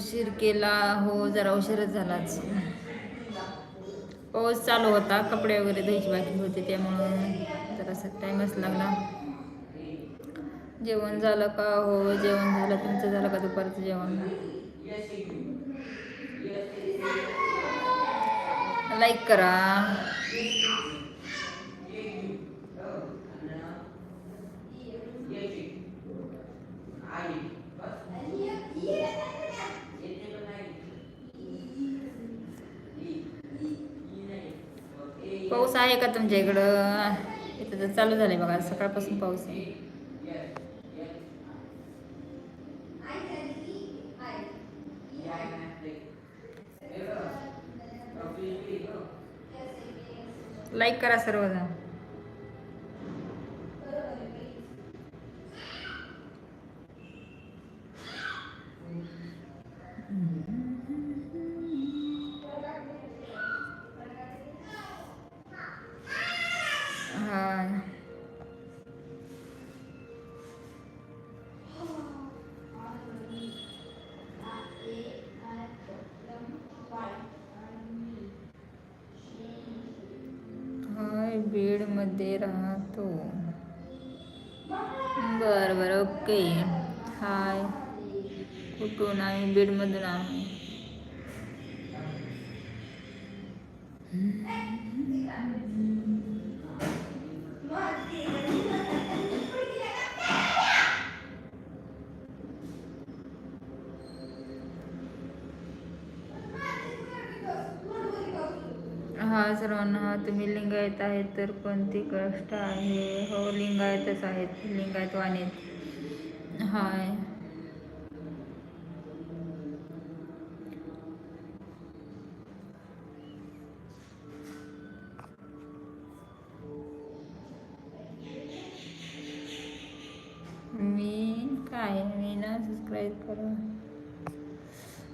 उशीर केला हो जरा उशीरच झालाच पाऊस चालू होता कपडे वगैरे धुवायची बाकी होते त्यामुळं जरासा टाईमच लागला. जेवण झालं का? हो जेवण झालं. तुमचं झालं का दुपारचं जेवण? लाईक करा. आमच्या इकडं इथं तर चालू झालं आहे बघा सकाळपासून पाऊस आहे. लाईक करा सर्वजण. सर्वांना तुम्ही लिंगायत आहेत तर कोणती कष्ट आहे? हो लिंगायतच आहेत. लिंगायत वाणीत हाय. मी काय? मी ना सबस्क्राईब करा.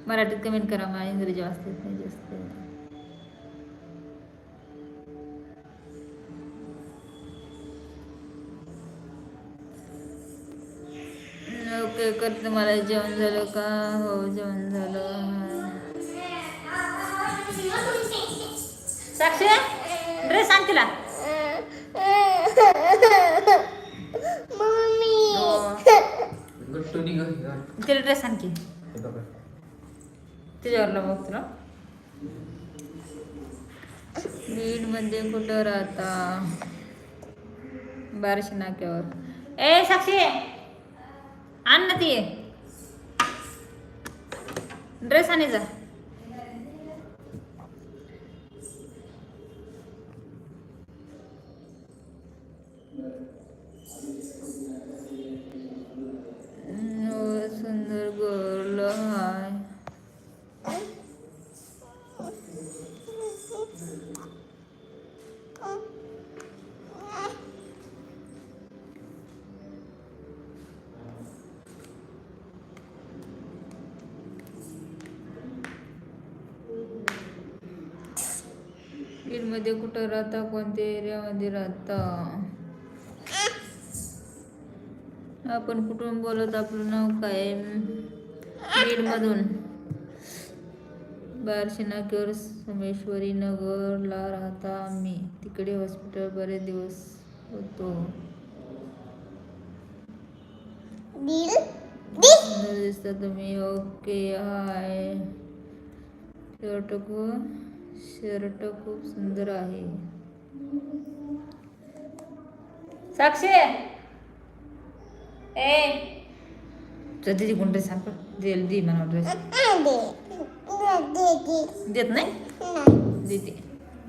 मराठीत कमेंट करा. मला इंग्रजी वाचते नाही जास्त करते मला जेवण झालं का? हो जेवण झालं. साक्षी ड्रेस आण तिला. हो. तिला ड्रेस आणखी तिच्यावरला बघ तुला. बीडमध्ये कुठं राहता? बारशे नाक्यावर. ए साक्षी! आण ना ती. ड्रेस आणायचा जा बीडमध्ये कुठं राहता कोणत्या एरियामध्ये राहता? आपण कुठून बोलत आपलं नाव काय? बीडमधून. बारशे नाक्यावर सोमेश्वरी नगरला राहता आम्ही. तिकडे हॉस्पिटल बरेच दिवस होतो. दिसता तुम्ही. ओके हाय शर्ट खूप शर्ट खूप सुंदर आहे. साक्षी! ए! तर तिची कोण ड्रेस सांग देल दे. मला ड्रेस देत नाही? नाही. देते.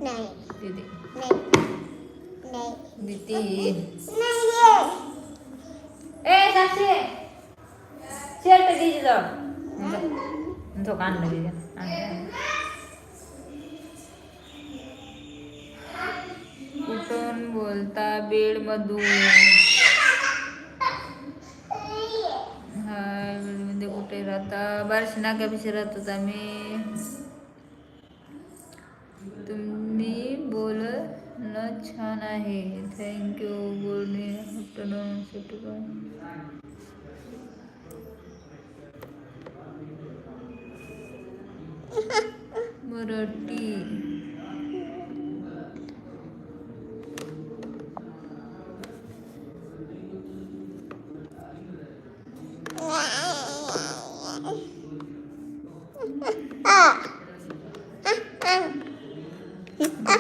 नाही. देते. नाही. देते. नाही ए साक्षी! शर्ट घ्यायची जाऊ तो तिच्या कुठून बोलता बीड मधून हाय बीडमध्ये कुठे राहता? बारशी नाक्यापाशी राहतात आम्ही. तुम्ही बोलणं छान आहे. Thank you good afternoon Marathi.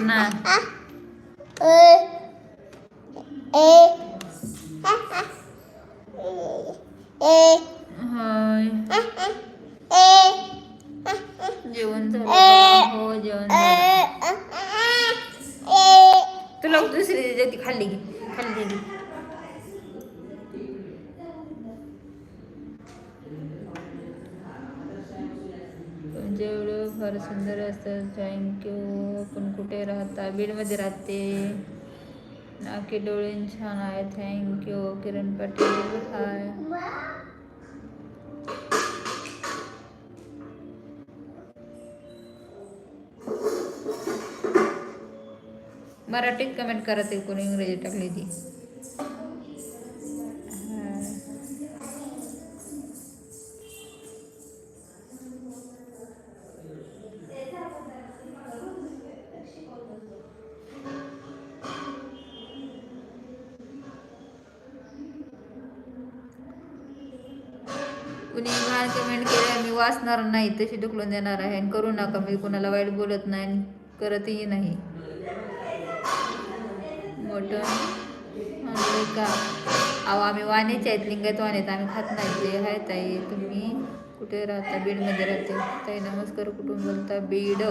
ना हाय जेवण झालं का? हो जेवण झालं तुला दुसरी देते ती खाल्ली की खाल्ली की बीडमध्ये राहते. नाके डोळे छान आहे थँक्यू किरण पाटील. हाय मराठीत कमेंट करा ते कोणी इंग्रजी टाकली ती. कुणी घाण कमेंट केल्या मी वाचणार नाही तशी ढुकलून देणार आहे. आणि करू नका मी कुणाला वाईट बोलत नाही आणि करतही नाही. मोठं का अहो आम्ही वाण्याचे आहेत लिंगायत वाण्यात आम्ही खात नाही. ते आहे ताई तुम्ही कुठे राहता? बीडमध्ये राहते. ताई नमस्कार कुठून बोलता? बीड.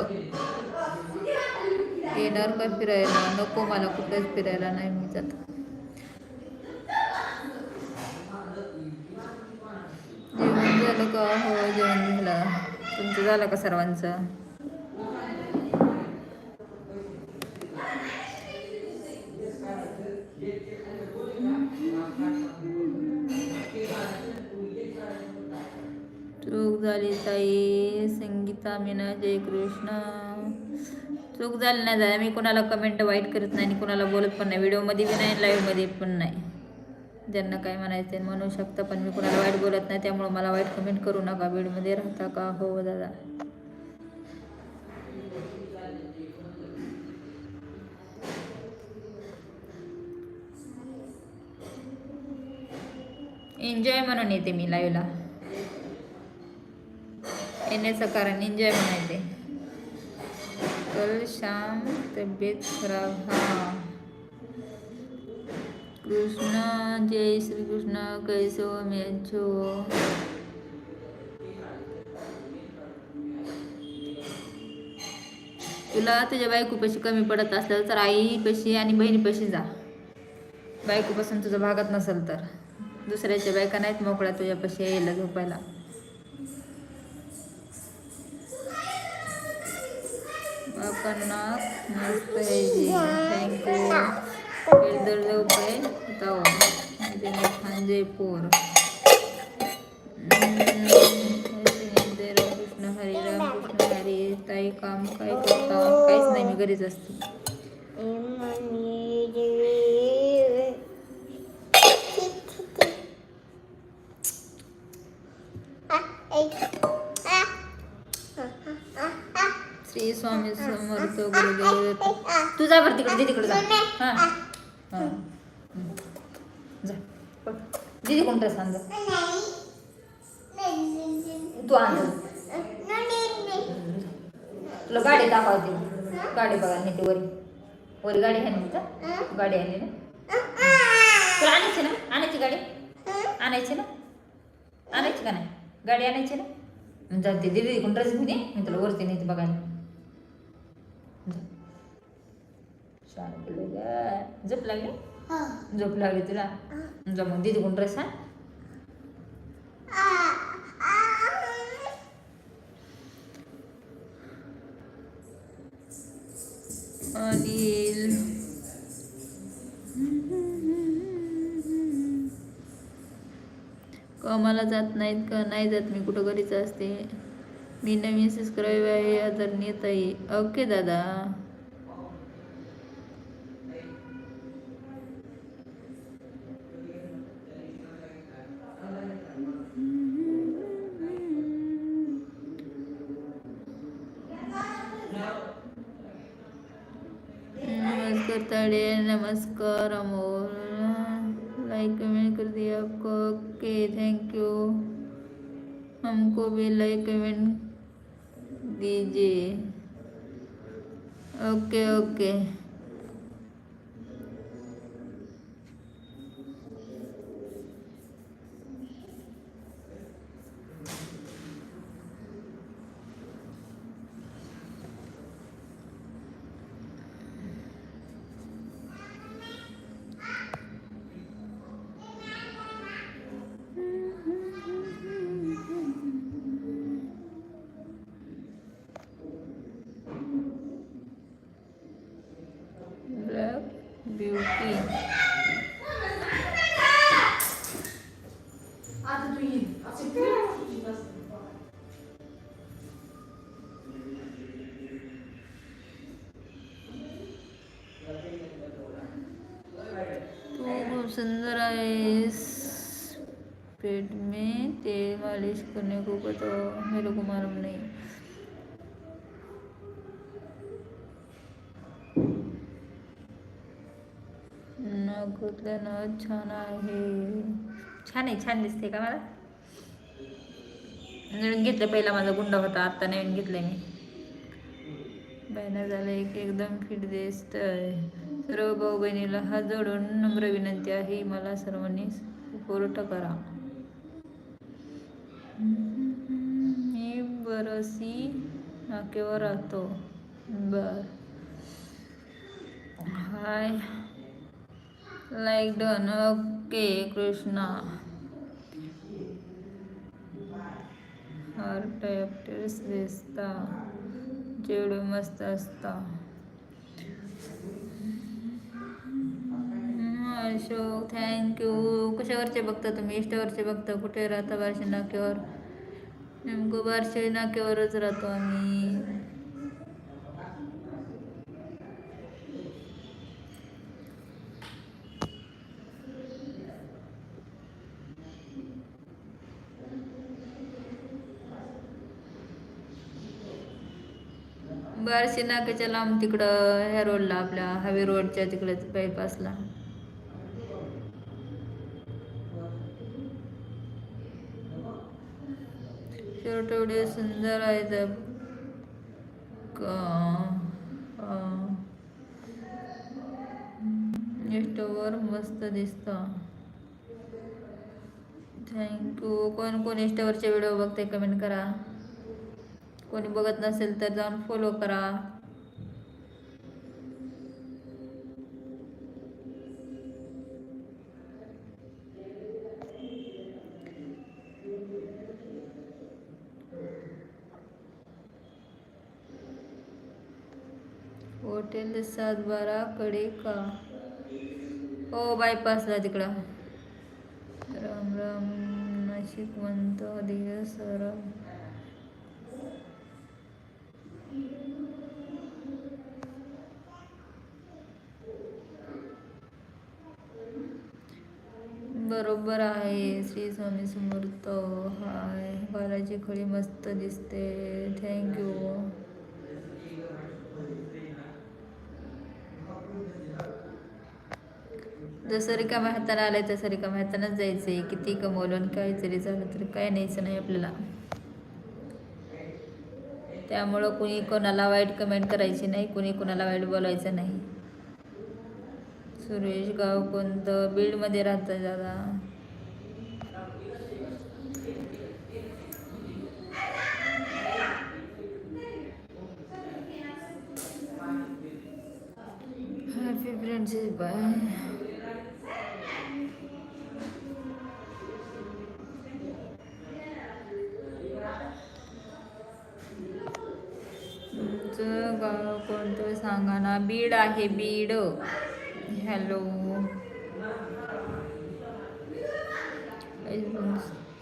येणार का फिरायला? नको मला कुठंच फिरायला नाही मी जात लोक का? हो जेवण झालं. तुमचं झालं का सर्वांचं? चूक झाली ताई. संगीता मीना जयकृष्ण. चूक झाली नाही झाली मी कोणाला कमेंट वाईट करत नाही आणि कोणाला बोलत पण नाही. व्हिडिओमध्ये बी नाही लाईव्हमध्ये पण नाही. ज्यांना काय म्हणायचं ते म्हणू शकता पण मी कोणाला वाईट बोलत नाही त्यामुळे मला वाईट कमेंट करू नका. बीडमध्ये राहता का? हो दादा. एन्जॉय म्हणून येते मी लाईव्हला येण्याचं कारण एन्जॉय म्हणून येते. कल शाम तब्येत खराब. हा. कृष्ण जय श्री कृष्ण कैसे हो तुला तुझ्या बायकोपाशी कमी पडत असलं तर आईपाशी आणि बहिणीपाशी जा. बायकोपासून तुझं भागात नसेल तर. दुसऱ्याच्या बायका नाहीत मोकळ्या तुझ्यापाशी यायला झोपायला आपण थँक्यू इधर जाऊ. काय ताऊ म्हणजे मी छान जयपूर रामकृष्ण हरी रामकृष्ण हरी ताई काम काय करता? काहीच नाही मी घरीच असते. श्री स्वामी समर्थ गुरुदेव. तुझा बरं तिकडे तिकडे जा. हां. हां. जा. दीदी कोण ड्रेस आण जा. नाही नाही तू आण. तुला गाडी दाखवते. गाडी बघा नेते वरी. वरी गाडी आहे ना तिथं? गाडी आली ना? तुला आणायची ना? आणायची गाडी? आणायची ना? आणायची का नाही? गाडी आणायची ना? जाते दीदी कोण ड्रेस घेऊन मी तुला वरती नेते बघायला. झोप लागली? झोप लागली तुला? जा मग दीदी कोण ड्रेस आण अनिल. कामाला जात नाहीत का? नाही जात. मी कुठं घरीच असते? मी नवीन सबस्क्राईब आहे आदरणीय ताई. ओके दादा. नमस्कार नमस्कार अमोल. लाइक कमेंट कर दिया आपको ओके थैंक यू हमको भी लाइक कमेंट दीजिए. ओके ओके ब्लैक ब्यूटी तू खूब सुंदर आहेस पेट में तेल मालिश करने को पता मेरे को मालूम नहीं. नकुतल्यानं छान आहे. छान आहे छान दिसते का मला? नवीन घेतलं पहिला माझा गुंडा होता आत्ता नवीन घेतलंय मी. बहिणा झालं एक एकदम फिट दिसतंय. सर्व भाऊ बहिणीला हात जोडून नम्र विनंती आहे मला सर्वांनी पुरवठा करा. मी बरसी नाकेवर राहतो. बर. Hi. Like done okay Krishna. Heart actors दिसता जेवढं मस्त असता. अशोक थँक्यू कशावरचे बघता तुम्ही? इष्टावरचे बघता? कुठे राहता? बारशे नाक्यावर? नेमकं बारशे नाक्यावरच राहतो आम्ही. बारशे नाक्याच्या लांब तिकडं ह्या रोडला आपल्या हायवे रोडच्या तिकडे बायपासला शर्ट एवढे सुंदर आहेत. वर मस्त दिसतं. थँक्यू कोण कोण इंस्टावरचे व्हिडिओ बघते कमेंट करा. कोणी बघत नसेल तर जाऊन फॉलो करा. ते सातबाराकडे का? हो बायपासला तिकडं. राम राम नाशिकवंत म्हणतो सर बरोबर आहे श्री स्वामी समर्थ. हाय बालाची खळी मस्त दिसते. थँक्यू जसं रिकाम्या हाताने आलंय तसं रिकाम्या हातानंच जायचं आहे किती कमवलं आणि काय जरी झालं तरी काय न्यायचं नाही आपल्याला. त्यामुळं कुणी कोणाला वाईट कमेंट करायची नाही कुणी कोणाला वाईट बोलायचं नाही. सुरेश गाव कोणतं? बीडमध्ये राहतं दादा. हॅपी फ्रेंडशिप बाय सांगा ना बीड आहे बीड. हॅलो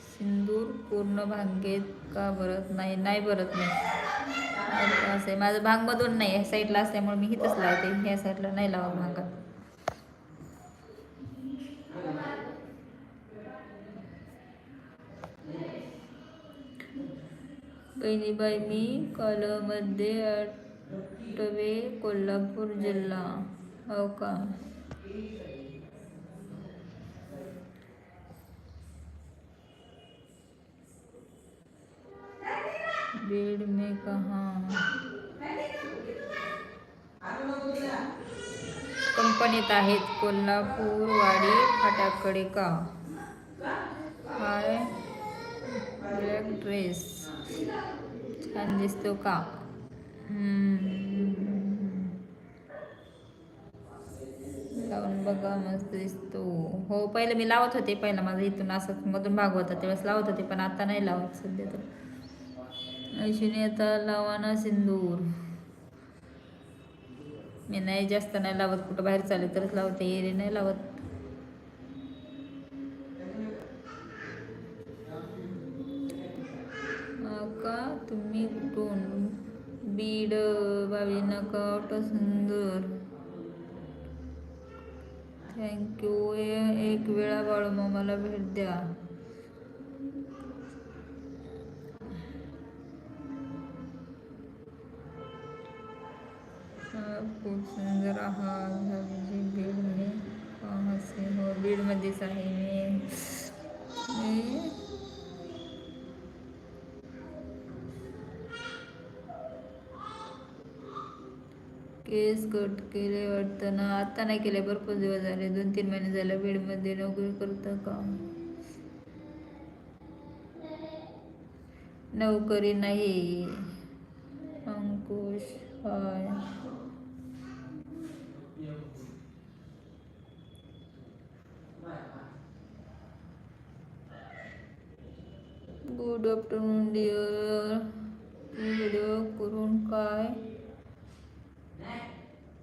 सिंदूर पूर्ण भांगेत का भरत नाही? नाही भरत नाही असं आहे. माझं भांगमधून नाही ह्या साईडला असल्यामुळे मी इथंच लावते. ह्या साईडला नाही लावा भांगात. बहिणीबाई मी कॉलमध्ये टवे कोल्हापूर जिल्हा. हो का? बीड में कहाँ कंपनीत आहेत कोल्हापूर वाडी फाट्याकडे का? हाय ब्लॅक ड्रेस छान दिसतो का? लावून बघा मस्त दिसतो. हो पहिले मी लावत होते पहिला माझा इथून असं मधून भाग होता त्यावेळेस लावत होते पण आता नाही लावत सध्या तर. ऐशिनी आता लावा ना सिंदूर. मी नाही जास्त नाही लावत कुठं बाहेर चालले तरच लावते एरे नाही लावत. का तुम्ही कुठून? बीड बाबी नकावट सुंदर थँक्यू एक वेळा बाळू मामाला भेट द्या. खूप सुंदर आहात जी बीड में हो बीडमध्येच आहे मी. केस कट केले वाटतं ना? आता नाही केले भरपूर दिवस झाले. दोन तीन महिने झाले बीडमध्ये नोकरी करतं का नोकरी नाही. Ankush hi. Good afternoon dear video करून काय?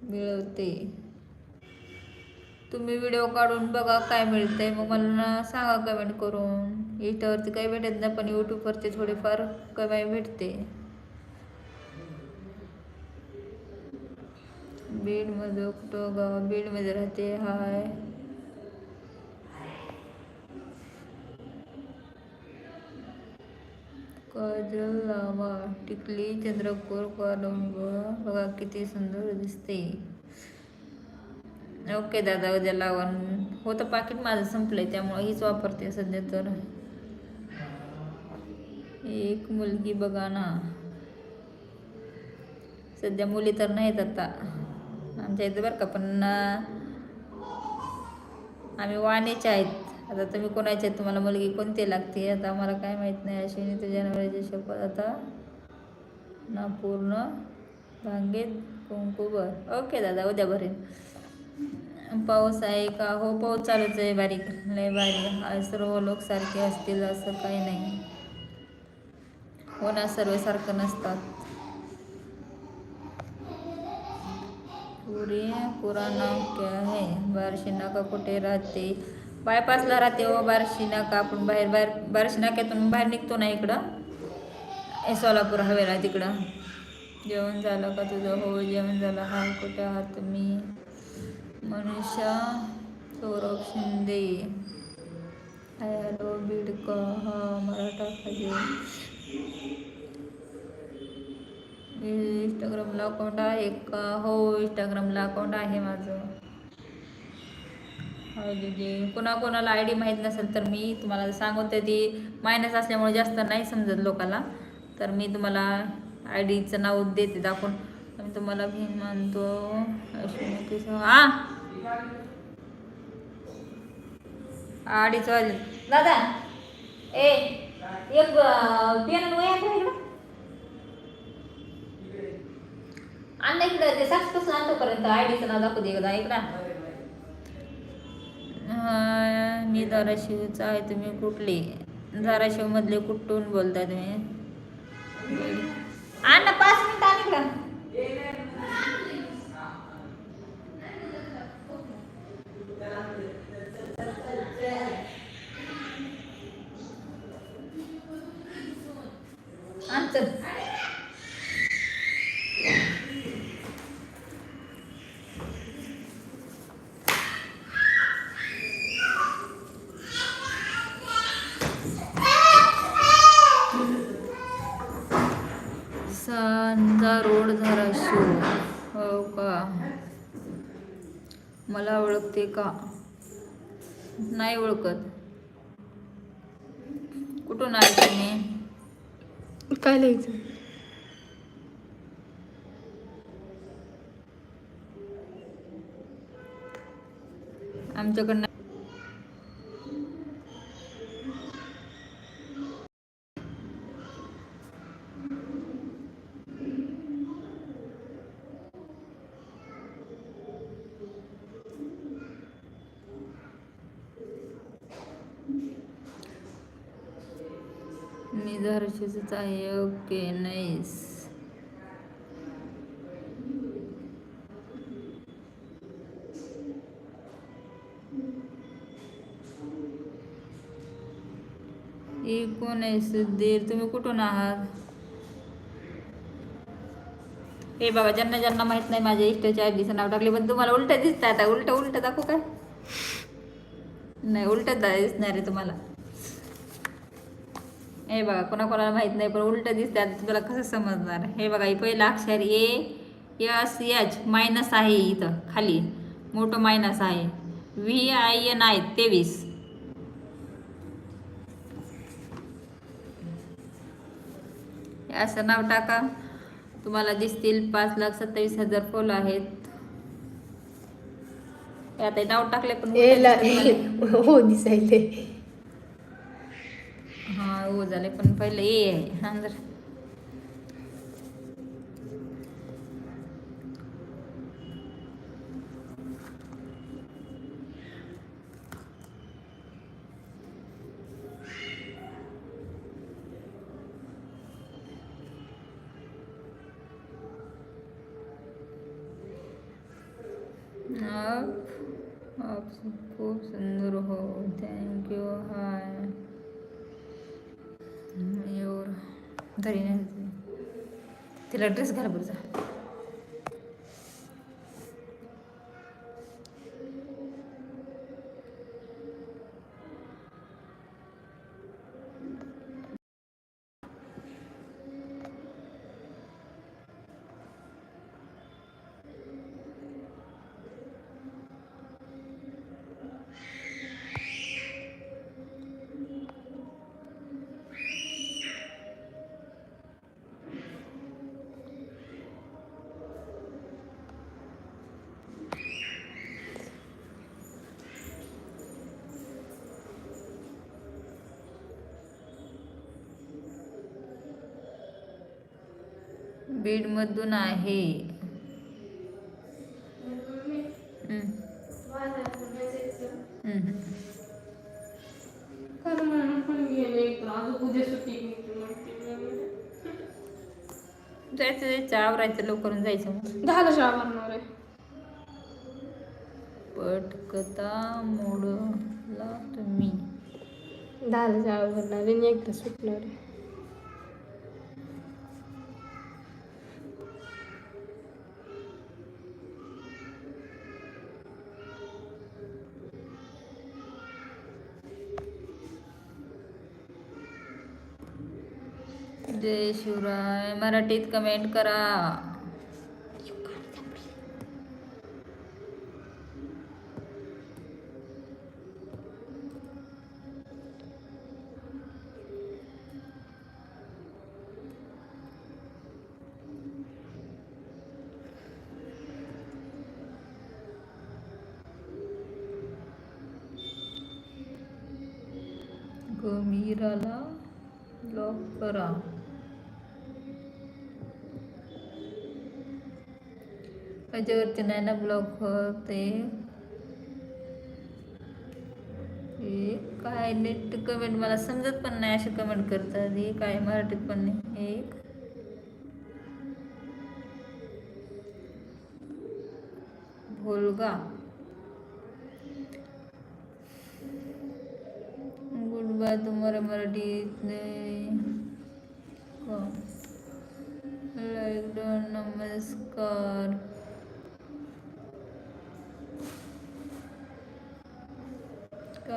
मिळवते. तुम्ही व्हिडिओ काढून बघा काय मिळतंय. मग मला सांगा कमेंट करून. इथवरती काही भेटत नाही पण यूट्यूबवरती थोडेफार कमाई भेटते. बीडमध्ये कुठं गाव बीडमध्ये राहते. हाय. काजल लावा टिकली चंद्रपूर कॉलंब बघा किती सुंदर दिसते. ओके दादा उद्या लावून होतं पाकिट माझं संपलंय त्यामुळे हीच वापरते सध्या तर. एक मुलगी बघा ना. सध्या मुली तर नाहीत आता. आमच्या इथं बरं का पण आम्ही वाणीचे आहेत. आता तुम्ही कोणाचे तुम्हाला मुलगी कोणती लागते? आता आम्हाला काय माहीत नाही. अश्विनी तुझ्या नवऱ्याची शपथ. आता ना पूर्ण भांगेत कुंकुबर ओके दादा उद्या भरेन. पाऊस आहे का? हो पाऊस चालूच आहे. बारीक. लय बारीक. सर्व लोक सारखे असतील असं काही नाही. हो ना सर्व सारखं नसतात. पुरी पुरा नाव क्या है? बार्शी नाका कुठे राहते? बायपासला राहते हो बार्शी नाका आपण बाहेर बाहेर बार्शी नाक्यातून बाहेर निघतो ना इकडं. ए सोलापूर हवेला तिकडं. जेवण झालं का तुझं? हो जेवण झालं. हा कुठे आहात तुम्ही? मनीषा सौरभ शिंदे. हॅलो बीडका. हा मराठा खाली. इंस्टाग्रामला अकाउंट आहे का? हो इंस्टाग्रामला अकाउंट आहे माझं. हो आय डी माहीत नसेल तर मी तुम्हाला सांगून ते ती मायनस असल्यामुळे जास्त नाही समजत लोकाला. तर मी तुम्हाला आय डीचं नाव देते दाखवून. मी तुम्हाला मी मानतो हां. किसन अडीच वाजले दादा ए एक पेन आणलं इकडं ते साक्षपासून आणतो पर्यंत आय डीचं नाव दाखवू दे एकदा मी धाराशिवचा आहे. तुम्ही कुठले? धाराशिवमधले कुठून बोलताय तुम्ही? आण पाच मिनिट आण इकडं आण चल सांजा रोड धाराशिव हो का मला ओळखते का? नाही ओळखत. कुठून आले तुम्ही? काय लिहायचं? आमच्याकडनं मी आहे ओके नाईस हे आहे तुम्ही कुठून आहात? हे बाबा ज्यांना ज्यांना माहीत नाही माझ्या इष्टाच्या आजीचं नाव टाकले पण तुम्हाला उलट दिसत आता. उलट उलट दाखवू काय नाही उलट दिसणार आहे तुम्हाला. हे बघा कोणाकोणाला माहीत नाही पण उलट दिसते आता तुम्हाला कसं समजणार? हे बघा हे पहिलं अक्षर ए यस एच मायनस आहे इथं खाली. मोठं मायनस आहे. व्ही आय एन आय तेवीस. हे असं नाव टाका. तुम्हाला दिसतील पाच लाख सत्तावीस हजार फॉलो आहेत. आता नाव टाकले पण हो दिसायले. हा हो झाले पण पहिलं ए आहे हा जर. आप आप खूप सुंदर हो थँक्यू हाय तरी नाही. तिला ड्रेस घाल बरं जा. बीडमधून आहे. जायचं जायचं. आवरायचं लवकरून जायचं. शाळा भरणार आहे. पटकथा मोडला तुम्ही. आहे आणि एकदा सुटणार आहे. जय शिवराय. मराठीत कमेंट करा. गमीराला लॉक करा. त्याच्यावरती नाही ना ब्लॉक होते हे काय नीट कमेंट मला समजत पण नाही असे कमेंट करतात. हे काय मराठीत पण नाही. एक. भोलगा. गुड बाय तुम्हाला मराठी लाईक डॉन हो. नमस्कार.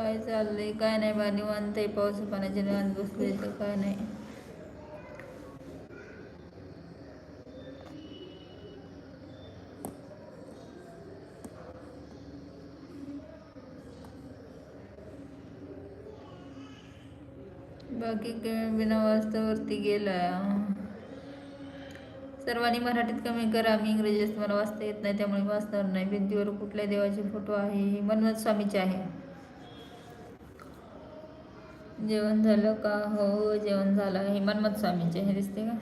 काय चाललंय? काय नाही बा निवांत आहे. पाऊस पाण्याचे निवांत बसले तर काय नाही. बाकी बिना वाचतावरती गेला सर्वांनी मराठीत कमी करा. मी इंग्रजीत मला वाचता येत नाही त्यामुळे वाचणार नाही. भिंतीवर कुठल्या देवाचे फोटो आहे हे मनमत स्वामीचे आहे. जेवण झालं का? हो जेवण झालं. हे मनमत स्वामीचे हे दिसते का?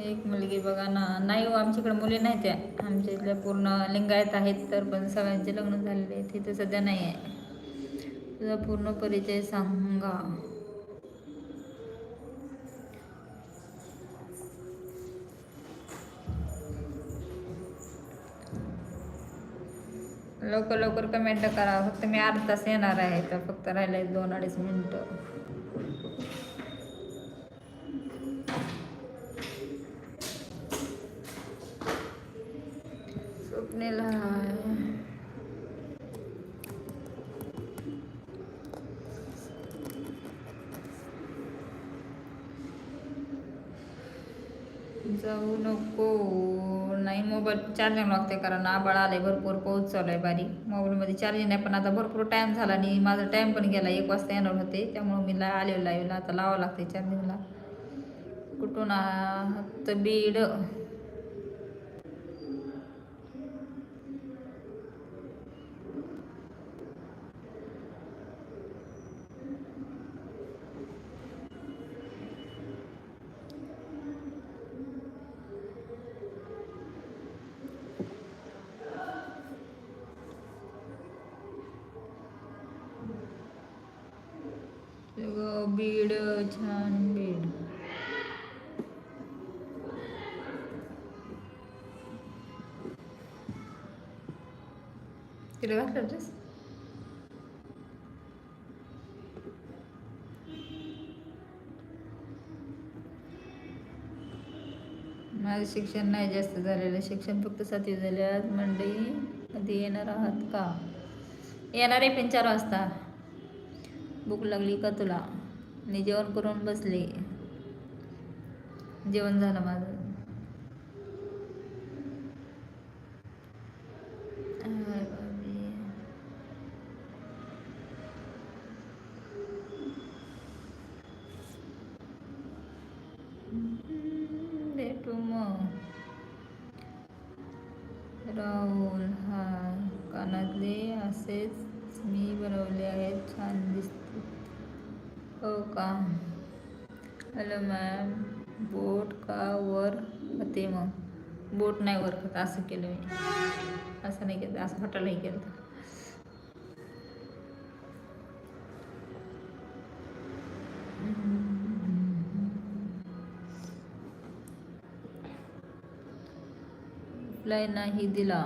एक मुलगी बघा ना. नाही हो आमच्याकडे मुली नाही त्या आमच्या इथल्या पूर्ण लिंगायत आहेत तर पण सगळ्यांचे लग्न झालेले आहेत. तिथे सध्या नाही आहे तुझा पूर्ण परिचय सांगा. लवकर लवकर कमेंट करा फक्त मी अर्धा तास येणार आहे तर फक्त राहिले दोन अडीच मिनटं. स्वप्नेला जाऊ नको. मोबाईल चार्जिंग लागते कारण आबाळ आले भरपूर पाऊस चालू आहे बारीक. मोबाईलमध्ये चार्जिंग नाही पण आता भरपूर टाईम झाला आणि माझा टाईम पण गेला एक वाजता येणार होते. त्यामुळे मी ला आले लाईव्हला आता लावावं लागते चार्जिंगला कुठून आहात? बीड. तिला घातलं ड्रेस माझं शिक्षण नाही जास्त झालेलं. शिक्षण फक्त सातवी झाले आज मंडई कधी येणार आहात का? येणार आहे पण चार वाजता. भूक लागली का तुला? मी जेवण करून बसले. जेवण झालं माझं हाय बाबी. हम्म, भेटू मग राहुल हाय कानातले असेच मी बनवले आहेत. छान दिसते. हो का? हॅलो मॅम बोट का वर होते मग? बोट नाही वर खात असं केलं मी. असं नाही केलं असं हॉटेलही केलं रिप्लाय नाही दिला.